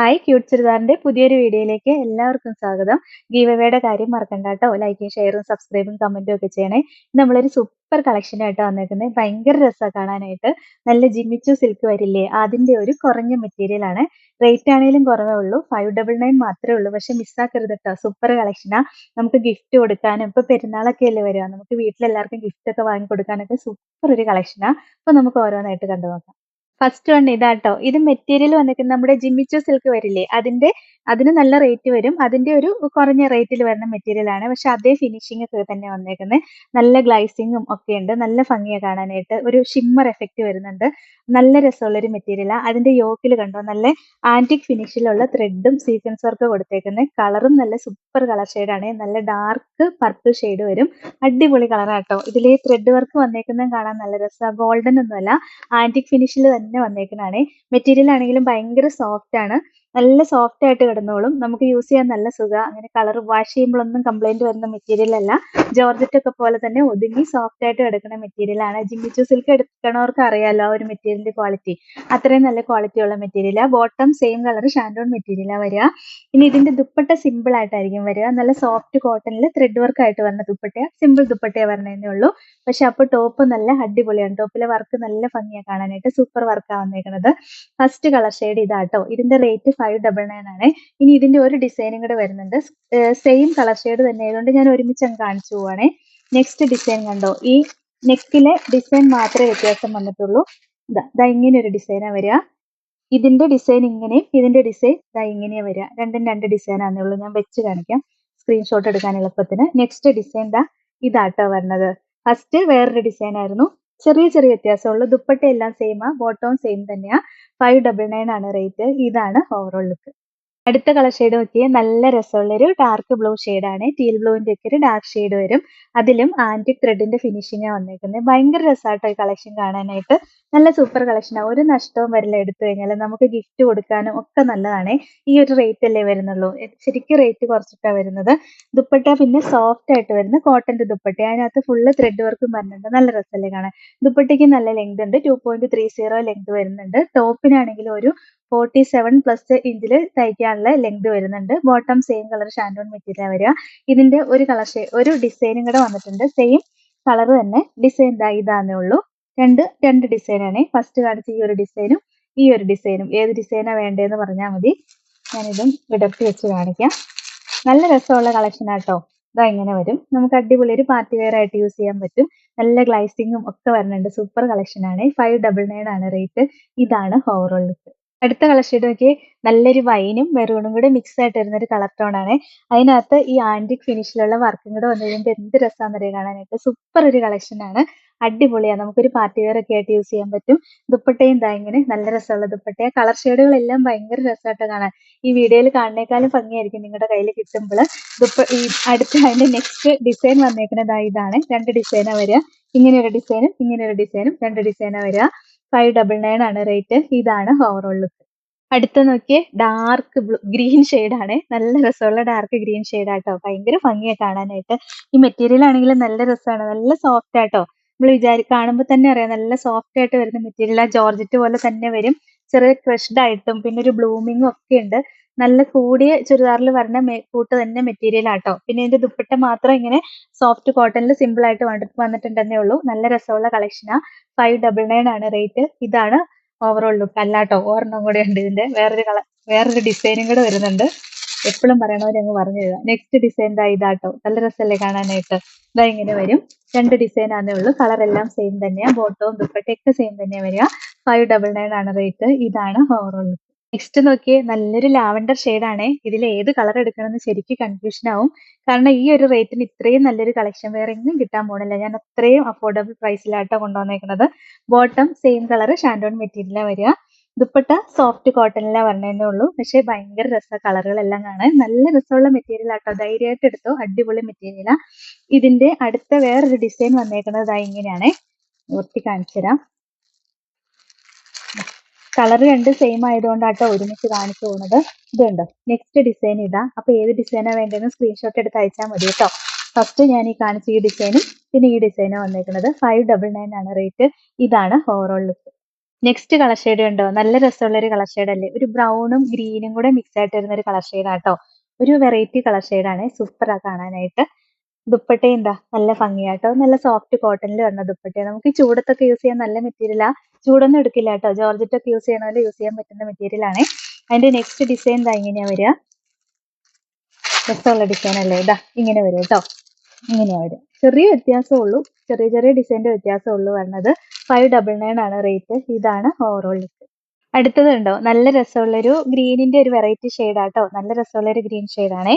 Hi cute ചുരിദാറിന്റെ പുതിയൊരു വീഡിയോയിലേക്ക് എല്ലാവർക്കും സ്വാഗതം. ഗീവവേയുടെ കാര്യം മറക്കണ്ട കേട്ടോ. ലൈക്കും ഷെയറും സബ്സ്ക്രൈബും കമന്റും ഒക്കെ ചെയ്യണേ. നമ്മളൊരു സൂപ്പർ കളക്ഷൻ ആയിട്ട് വന്നേക്കുന്നത് ഭയങ്കര രസമാണ് കാണാനായിട്ട്. നല്ല ജിമ്മിച്ചു സിൽക്ക് വരില്ലേ? അതിന്റെ ഒരു കുറഞ്ഞ മെറ്റീരിയൽ ആണ്. റേറ്റ് ആണെങ്കിലും കുറവേ ഉള്ളൂ. ഫൈവ് ഡബിൾ നയൻ മാത്രമേ ഉള്ളൂ. പക്ഷെ മിസ്സാക്കരുത് കേട്ടോ. സൂപ്പർ കളക്ഷനാ. നമുക്ക് ഗിഫ്റ്റ് കൊടുക്കാനും ഇപ്പൊ പെരുന്നാളൊക്കെ അല്ലേ വരിക? നമുക്ക് വീട്ടിലെല്ലാവർക്കും ഗിഫ്റ്റ് ഒക്കെ വാങ്ങി കൊടുക്കാനൊക്കെ സൂപ്പർ ഒരു കളക്ഷനാ. അപ്പൊ നമുക്ക് ഓരോന്നായിട്ട് കണ്ടു നോക്കാം ഫസ്റ്റ് വൺ ഇതാട്ടോ. ഇത് മെറ്റീരിയൽ വന്നിരിക്കുന്നത് നമ്മുടെ ജിമ്മിച്ചോ സിൽക്ക് വരില്ലേ? അതിന്റെ അതിന് നല്ല റേറ്റ് വരും. അതിന്റെ ഒരു കുറഞ്ഞ റേറ്റിൽ വരുന്ന മെറ്റീരിയൽ ആണ്. പക്ഷെ അതേ ഫിനിഷിംഗ് ഒക്കെ തന്നെ വന്നേക്കുന്നത് നല്ല ഗ്ലൈസിങ്ങും ഒക്കെ ഉണ്ട്. നല്ല ഭംഗിയാണ് കാണാനായിട്ട്. ഒരു ഷിമ്മർ എഫക്റ്റ് വരുന്നുണ്ട്. നല്ല രസമുള്ള ഒരു മെറ്റീരിയലാണ് അതിന്റെ യോക്കിൽ കണ്ടോ? നല്ല ആന്റിക് ഫിനിഷിലുള്ള ത്രെഡും സീക്വൻസ് വർക്ക് കൊടുത്തേക്കുന്നത് കളറും നല്ല സൂപ്പർ കളർ ആണ്. നല്ല ഡാർക്ക് പർപ്പിൾ ഷെയ്ഡ് വരും. അടിപൊളി കളറാട്ടോ ഇതിൽ ത്രെഡ് വർക്ക് വന്നേക്കുന്നതും കാണാൻ നല്ല രസമാണ് ഗോൾഡൻ ഒന്നുമല്ല. ആന്റിക് ഫിനിഷിൽ തന്നെ വന്നേക്കുന്നതാണ്. മെറ്റീരിയൽ ആണെങ്കിലും ഭയങ്കര സോഫ്റ്റ് ആണ്. നല്ല സോഫ്റ്റ് ആയിട്ട് കിടന്നോളും. നമുക്ക് യൂസ് ചെയ്യാൻ നല്ല സുഖ. അങ്ങനെ കളർ വാഷ് ചെയ്യുമ്പോഴൊന്നും കംപ്ലൈന്റ് വരുന്ന മെറ്റീരിയൽ അല്ല. ജോർജറ്റ് ഒക്കെ പോലെ തന്നെ ഒതുങ്ങി സോഫ്റ്റ് ആയിട്ട് കിടക്കുന്ന മെറ്റീരിയൽ ആണ്. ജിമ്മിച്ചു സിൽക്ക് എടുക്കണവർക്ക് അറിയാലോ ആ ഒരു മെറ്റീരിയലിന്റെ ക്വാളിറ്റി അത്രയും നല്ല ക്വാളിറ്റി ഉള്ള മെറ്റീരിയലാ ബോട്ടം സെയിം കളർ ഷാൻഡോൺ മെറ്റീരിയലാണ് വരിക. ഇനി ഇതിന്റെ ദുപ്പട്ട സിമ്പിൾ ആയിട്ടായിരിക്കും വരിക. നല്ല സോഫ്റ്റ് കോട്ടണിൽ ത്രെഡ് വർക്ക് ആയിട്ട് വരുന്ന ദുപ്പട്ട സിമ്പിൾ ദുപ്പട്ടയെ വരണേ ഉള്ളൂ. പക്ഷെ അപ്പൊ ടോപ്പ് നല്ല അടിപൊളിയാണ്. ടോപ്പിലെ വർക്ക് നല്ല ഭംഗിയാണ് കാണാനായിട്ട്. സൂപ്പർ വർക്കാണ് വന്നേക്കുന്നത് ഫസ്റ്റ് കളർ ഷെയ്ഡ് ഇതാട്ടോ. ഇതിന്റെ റേറ്റ് ഫൈവ് ഡബിൾ നയൻ ആണ്. ഇനി ഇതിന്റെ ഒരു ഡിസൈനും കൂടെ വരുന്നുണ്ട്. സെയിം കളർ ഷെയ്ഡ് തന്നെ ആയതുകൊണ്ട് ഞാൻ ഒരുമിച്ച് അങ്ങ് കാണിച്ചു പോവാണേ. നെക്സ്റ്റ് ഡിസൈൻ കണ്ടോ? ഈ നെക്കിലെ ഡിസൈൻ മാത്രമേ വ്യത്യാസം വന്നിട്ടുള്ളൂ. ഇതാ ഇതാ ഇങ്ങനെ ഒരു ഡിസൈനാണ് വരിക. ഇതിന്റെ ഡിസൈൻ ഇങ്ങനെയും ഇതിന്റെ ഡിസൈൻ ഇതാ ഇങ്ങനെയാ വരിക. രണ്ടും രണ്ട് ആണേ ഉള്ളൂ. ഞാൻ വെച്ച് കാണിക്കാം. സ്ക്രീൻഷോട്ട് എടുക്കാൻ എളുപ്പത്തിന്. നെക്സ്റ്റ് ഡിസൈൻ ദാ ഇതാട്ടോ വരുന്നത് ഫസ്റ്റ് വേറൊരു ഡിസൈൻ ആയിരുന്നു. ചെറിയ ചെറിയ വ്യത്യാസമുള്ളൂ ദുപ്പട്ട എല്ലാം സെയിമാ ബോട്ടവും സെയിം തന്നെയാ. ഫൈവ് ഡബിൾ നയൻ ആണ് റേറ്റ് ഇതാണ് ഓവറോൾ ലുക്ക് അടുത്ത കളർ ഷെയ്ഡ് നോക്കിയാൽ നല്ല രസമുള്ളൊരു ഡാർക്ക് ബ്ലൂ ആണ്. ടീൽ ബ്ലൂവിന്റെ ഒക്കെ ഒരു ഡാർക്ക് ഷെയ്ഡ് വരും. അതിലും ആന്റിക് ത്രെഡിന്റെ ഫിനിഷിങ്ങാണ് വന്നേക്കുന്നത് ഭയങ്കര രസമായിട്ടോ ഈ കളക്ഷൻ കാണാനായിട്ട്. നല്ല സൂപ്പർ കളക്ഷനാണ് ഒരു നഷ്ടവും വരില്ല എടുത്തു കഴിഞ്ഞാൽ നമുക്ക് ഗിഫ്റ്റ് കൊടുക്കാനും ഒക്കെ നല്ലതാണ്. ഈ ഒരു റേറ്റ് അല്ലേ വരുന്നുള്ളൂ. ശരിക്കും റേറ്റ് കുറച്ചിട്ടാണ് വരുന്നത്. ദുപ്പട്ട പിന്നെ സോഫ്റ്റ് ആയിട്ട് വരുന്ന കോട്ടന്റെ ദുപ്പട്ട. അതിനകത്ത് ഫുള്ള് ത്രെഡ് വർക്കും വരുന്നുണ്ട്. നല്ല രസമല്ലേ കാണാൻ. ദുപ്പട്ടയ്ക്ക് നല്ല ലെങ്ത് ഉണ്ട്. Two point three zero length വരുന്നുണ്ട്. ടോപ്പിനാണെങ്കിൽ ഒരു ഫോർട്ടി സെവൻ പ്ലസ് ഇഞ്ചിൽ തയ്ക്കാനുള്ള ലെങ്ത് വരുന്നുണ്ട്. Bottom same colour shantoon material വരിക. ഇതിന്റെ ഒരു കളർ ഒരു ഡിസൈനും കൂടെ വന്നിട്ടുണ്ട്. സെയിം കളർ തന്നെ. ഡിസൈൻ ഇതാന്നേ ഉള്ളൂ. രണ്ട് രണ്ട് ഡിസൈനാണ് ഫസ്റ്റ് കാണിച്ച ഈ ഒരു ഡിസൈനും ഈ ഒരു ഡിസൈനും ഏത് ഡിസൈനാണ് വേണ്ടതെന്ന് പറഞ്ഞാൽ മതി. ഞാനിതും വിടർത്തി വെച്ച് കാണിക്കാം. നല്ല രസമുള്ള കളക്ഷനാട്ടോ ഇതാ ഇങ്ങനെ വരും. നമുക്ക് അടിപൊളി ഒരു പാർട്ടി വെയർ ആയിട്ട് യൂസ് ചെയ്യാൻ പറ്റും. നല്ല ഗ്ലൈസിങ്ങും ഒക്കെ വരുന്നുണ്ട്. സൂപ്പർ കളക്ഷൻ ആണ്. ഫൈവ് ഡബിൾ നയൻ ആണ് റേറ്റ് ഇതാണ് ഹോറോൾ ലുക്ക് അടുത്ത കളർ ഷെയ്ഡ് നോക്കി നല്ലൊരു വൈനും മെറൂണും കൂടെ മിക്സ് ആയിട്ട് വരുന്ന ഒരു കളർ ടോൺ ആണ്. അതിനകത്ത് ഈ ആന്റിക് ഫിനിഷിലുള്ള വർക്കും കൂടെ വന്നു കഴിയുമ്പോൾ എന്ത് രസമാണെന്നറിയാം കാണാനായിട്ട്. സൂപ്പർ ഒരു കളക്ഷൻ ആണ്. അടിപൊളിയാണ് നമുക്കൊരു പാർട്ടി വെയർ ഒക്കെ ആയിട്ട് യൂസ് ചെയ്യാൻ പറ്റും. ദുപ്പട്ടയും ഇതാ ഇങ്ങനെ നല്ല രസമുള്ള ദുപ്പട്ട കളർ ഷെയ്ഡുകളെല്ലാം ഭയങ്കര രസമായിട്ട് കാണാൻ. ഈ വീഡിയോയിൽ കാണുന്നേക്കാളും ഭംഗിയായിരിക്കും നിങ്ങളുടെ കയ്യിൽ കിട്ടുമ്പോൾ ദുപ്പ ഈ അടുത്ത അതിന്റെ നെക്സ്റ്റ് ഡിസൈൻ വന്നേക്കുന്നത് ഇതാണ്. രണ്ട് ഡിസൈനാണ് വരിക ഇങ്ങനെ ഒരു ഡിസൈനും ഇങ്ങനെ ഒരു ഡിസൈനും രണ്ട് ഡിസൈനാണ് വരിക ഫൈവ് ഡബിൾ നയൻ ആണ് റേറ്റ് ഇതാണ് ഓവറോൾ ലുക്ക് അടുത്ത നോക്കിയ ഡാർക്ക് ബ്ലൂ ഗ്രീൻ ആണ്. നല്ല രസമുള്ള ഡാർക്ക് ഗ്രീൻ ഷെയ്ഡ് ആട്ടോ. ഭയങ്കര ഭംഗിയാ കാണാനായിട്ട്. ഈ മെറ്റീരിയൽ ആണെങ്കിലും നല്ല രസമാണ്. നല്ല സോഫ്റ്റ് ആട്ടോ. നമ്മൾ വിചാരി കാണുമ്പോൾ തന്നെ അറിയാം നല്ല സോഫ്റ്റ് ആയിട്ട് വരുന്ന മെറ്റീരിയൽ ആ. ജോർജറ്റ് പോലെ തന്നെ വരും. ചെറിയ ക്രഷ്ഡ് ആയിട്ടും പിന്നെ ഒരു ബ്ലൂമിങ്ങും ഒക്കെ ഉണ്ട്. നല്ല കൂടിയ ചുരിദാറിൽ വരുന്ന കൂട്ട് തന്നെ മെറ്റീരിയൽ ആട്ടോ. പിന്നെ ഇതിന്റെ ദുപ്പട്ട മാത്രം ഇങ്ങനെ സോഫ്റ്റ് കോട്ടണിൽ സിമ്പിൾ ആയിട്ട് വന്നിട്ടുണ്ടെന്നേ ഉള്ളൂ. നല്ല രസമുള്ള കളക്ഷനാ ഫൈവ് ഡബിൾ നയൻ ആണ് റേറ്റ് ഇതാണ് ഓവറോൾ ലുക്ക് അല്ലാട്ടോ ഒരെണ്ണം കൂടെ ഉണ്ട് ഇതിന്റെ. വേറൊരു കളർ വേറൊരു ഡിസൈനും കൂടെ വരുന്നുണ്ട്. എപ്പോഴും പറയണവരെ അങ്ങ് പറഞ്ഞു തരാം. നെക്സ്റ്റ് ഡിസൈൻ ഇതാട്ടോ. നല്ല രസമല്ലേ കാണാനായിട്ട്? ഇതാ ഇങ്ങനെ വരും. രണ്ട് ഡിസൈൻ ആണേ ഉള്ളൂ. കളർ എല്ലാം സെയിം തന്നെയാണ് ബോട്ടവും ദുപ്പട്ടയൊക്കെ സെയിം തന്നെയാണ് വരിക. ഫൈവ് ഡബിൾ നയൻ ആണ് റേറ്റ് ഇതാണ് ഓവറോൾ നെക്സ്റ്റ് നോക്കിയേ നല്ലൊരു ലാവൻഡർ ആണ്. ഇതിൽ ഏത് കളർ എടുക്കണമെന്ന് ശരിക്കും കൺഫ്യൂഷൻ ആവും. കാരണം ഈ ഒരു റേറ്റിന് ഇത്രയും നല്ലൊരു കളക്ഷൻ വേറെ എങ്ങും കിട്ടാൻ പോണില്ല ഞാൻ അത്രയും അഫോർഡബിൾ പ്രൈസിലാട്ടോ കൊണ്ടുവന്നേക്കുന്നത് ബോട്ടം സെയിം കളർ ഷാൻഡോൺ മെറ്റീരിയലാണ് വരിക. ദുപ്പട്ട സോഫ്റ്റ് കോട്ടണിലാണ് വരണേന്നേ ഉള്ളൂ. പക്ഷെ ഭയങ്കര രസ കളറുകളെല്ലാം കാണാൻ. നല്ല രസമുള്ള മെറ്റീരിയൽ ആട്ടോ ധൈര്യമായിട്ട് എടുത്തോ. അടിപൊളി മെറ്റീരിയലാണ് ഇതിന്റെ അടുത്ത വേറൊരു ഡിസൈൻ വന്നേക്കുന്നത് ഇങ്ങനെയാണ്. നിർത്തി കാണിച്ചു തരാം കളർ രണ്ട് സെയിം ആയതുകൊണ്ടാട്ടോ ഒരുമിച്ച് കാണിച്ചു പോകുന്നത്. ഇതുണ്ട്? നെക്സ്റ്റ് ഡിസൈൻ ഇതാ. അപ്പൊ ഏത് ഡിസൈനാണ് വേണ്ടതെന്ന് സ്ക്രീൻഷോട്ട് എടുത്ത് അയച്ചാൽ മതി കേട്ടോ. ഫസ്റ്റ് ഞാൻ ഈ കാണിച്ച ഈ ഡിസൈനും പിന്നെ ഈ ഡിസൈനും വന്നേക്കുന്നത് ഫൈവ് ഡബിൾ നയൻ ആണ് റേറ്റ് ഇതാണ് overall look next colour shade ഉണ്ടോ? നല്ല രസമുള്ള ഒരു കളർ ഷെയ്ഡ് അല്ലേ? ഒരു ബ്രൗണും ഗ്രീനും കൂടെ മിക്സ് ആയിട്ട് വരുന്ന ഒരു കളർ ഷെയ്ഡ് ആട്ടോ. ഒരു വെറൈറ്റി കളർ ഷെയ്ഡാണ് സൂപ്പറാ കാണാനായിട്ട്. ദുപ്പട്ട എന്താ? നല്ല ഭംഗിയാട്ടോ. നല്ല സോഫ്റ്റ് കോട്ടണിൽ വരുന്ന ദുപ്പട്ട നമുക്ക് ഈ ചൂടത്തൊക്കെ യൂസ് ചെയ്യാൻ നല്ല മെറ്റീരിയലാ ചൂടൊന്നും എടുക്കില്ല കേട്ടോ ജോർജറ്റ് ഒക്കെ യൂസ് ചെയ്യണ പോലെ യൂസ് ചെയ്യാൻ പറ്റുന്ന മെറ്റീരിയൽ ആണ്. അതിന്റെ നെക്സ്റ്റ് ഡിസൈൻ ഇതാ ഇങ്ങനെയാ വരിക രസമുള്ള ഡിസൈൻ അല്ലേ? ഇതാ ഇങ്ങനെ വരും കേട്ടോ ഇങ്ങനെയാ വരും. ചെറിയ വ്യത്യാസമുള്ളൂ ചെറിയ ചെറിയ ഡിസൈന്റെ വ്യത്യാസമുള്ളൂ വരുന്നത് ഫൈവ് ഡബിൾ നയൻ ആണ് റേറ്റ് ഇതാണ് ഓവറോൾ ലുക്ക് അടുത്തത് ഉണ്ടോ നല്ല രസമുള്ളൊരു ഗ്രീനിന്റെ ഒരു വെറൈറ്റി ഷെയ്ഡാട്ടോ നല്ല രസമുള്ളൊരു ഗ്രീൻ ഷെയ്ഡാണേ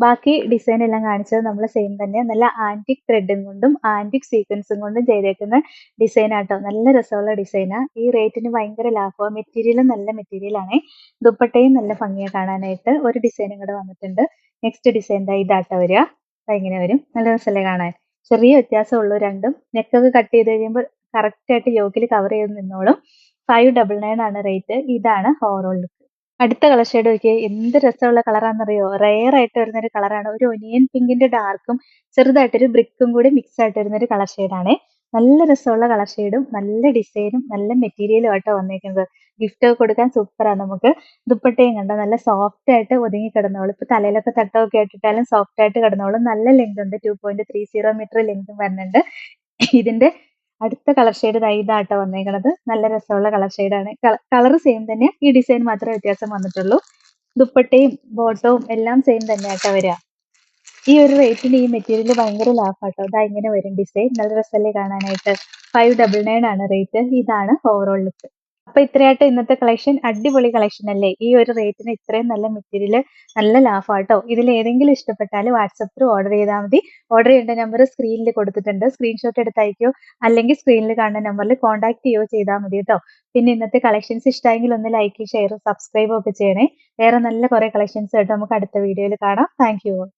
ബാക്കി ഡിസൈൻ എല്ലാം കാണിച്ചത് നമ്മൾ സെയിം തന്നെ നല്ല ആന്റിക് ത്രെഡും കൊണ്ടും ആന്റിക് സീക്വൻസും കൊണ്ടും ചെയ്തേക്കുന്ന ഡിസൈൻ ആട്ടോ. നല്ല രസമുള്ള ഡിസൈനാ ഈ റേറ്റിന് ഭയങ്കര ലാഭമാണ് മെറ്റീരിയലും നല്ല മെറ്റീരിയൽ ആണ്. ദുപ്പട്ടയും നല്ല ഭംഗിയാണ് കാണാനായിട്ട് ഒരു ഡിസൈനും കൂടെ വന്നിട്ടുണ്ട്. നെക്സ്റ്റ് ഡിസൈൻ ഇതാട്ടോ വരിക. ഇങ്ങനെ വരും. നല്ല രസമല്ലേ കാണാൻ? ചെറിയ വ്യത്യാസമുള്ളൂ രണ്ടും. നെക്കൊക്കെ കട്ട് ചെയ്ത് കഴിയുമ്പോൾ കറക്റ്റ് ആയിട്ട് യോക്കിൽ കവർ ചെയ്ത് നിന്നോളും. ഫൈവ് ഡബിൾ നയൻ ആണ് റേറ്റ് ഇതാണ് ഓവറോൾ ലുക്ക് അടുത്ത കളർ ഷെയ്ഡ് നോക്കിയേ. എന്ത് രസമുള്ള കളറാണെന്നറിയോ റെയർ ആയിട്ട് വരുന്ന ഒരു കളറാണ് ഒരു ഒനിയൻ പിങ്കിന്റെ ഡാർക്കും ചെറുതായിട്ടൊരു ബ്രിക്കും കൂടി മിക്സ് ആയിട്ട് വരുന്ന ഒരു കളർ ഷെയ്ഡാണ് നല്ല രസമുള്ള കളർ ഷെയ്ഡും നല്ല ഡിസൈനും നല്ല മെറ്റീരിയലും ആട്ടോ വന്നിരിക്കുന്നത് ഗിഫ്റ്റ് ഒക്കെ കൊടുക്കാൻ സൂപ്പറാണ് നമുക്ക്. ദുപ്പട്ടയും കണ്ട? നല്ല സോഫ്റ്റ് ആയിട്ട് ഒതുങ്ങി കിടന്നോളും. ഇപ്പൊ തലയിലൊക്കെ തട്ടമൊക്കെ ഇട്ടിട്ടാലും സോഫ്റ്റ് ആയിട്ട് കിടന്നോളും. നല്ല ലെങ്ത് ഉണ്ട്. Two point three zero metre ലെങ്തും വരുന്നുണ്ട്. ഇതിന്റെ അടുത്ത കളർ ഷെയ്ഡ് ഇതാട്ടോ വന്നേക്കണത്. നല്ല രസമുള്ള കളർ ഷെയ്ഡാണ് കളർ സെയിം തന്നെ ഈ ഡിസൈൻ മാത്രമേ വ്യത്യാസം വന്നിട്ടുള്ളൂ. ദുപ്പട്ടയും ബോട്ടവും എല്ലാം സെയിം തന്നെ ആട്ടോ വരിക. ഈ ഒരു റേറ്റിന് ഈ മെറ്റീരിയൽ ഭയങ്കര ലാഭാട്ടോ. ഇതാ ഇങ്ങനെ വരും ഡിസൈൻ നല്ല രസമല്ലേ കാണാനായിട്ട്. ഫൈവ് ഡബിൾ നയൻ ആണ് റേറ്റ് ഇതാണ് ഓവറോൾ ലുക്ക് അപ്പൊ ഇത്രയായിട്ട് ഇന്നത്തെ കളക്ഷൻ അടിപൊളി കളക്ഷൻ അല്ലേ? ഈ ഒരു റേറ്റിന് ഇത്രയും നല്ല മെറ്റീരിയൽ നല്ല ലാഫാട്ടോ ഇതിൽ ഏതെങ്കിലും ഇഷ്ടപ്പെട്ടാൽ വാട്സപ്പിൽ ഓർഡർ ചെയ്താൽ മതി. ഓർഡർ ചെയ്യേണ്ട നമ്പർ സ്ക്രീനിൽ കൊടുത്തിട്ടുണ്ട്. സ്ക്രീൻഷോട്ട് എടുത്ത് അല്ലെങ്കിൽ സ്ക്രീനിൽ കാണുന്ന നമ്പറിൽ കോൺടാക്ട് ചെയ്യുകയോ ചെയ്താൽ മതി കേട്ടോ പിന്നെ ഇന്നത്തെ കളക്ഷൻസ് ഇഷ്ടമെങ്കിൽ ഒന്ന് ലൈക്ക് ഷെയർ സബ്സ്ക്രൈബ് ഒക്കെ ചെയ്യണേ. വേറെ നല്ല കുറെ കളക്ഷൻസ് ആയിട്ട് നമുക്ക് അടുത്ത വീഡിയോയിൽ കാണാം. താങ്ക്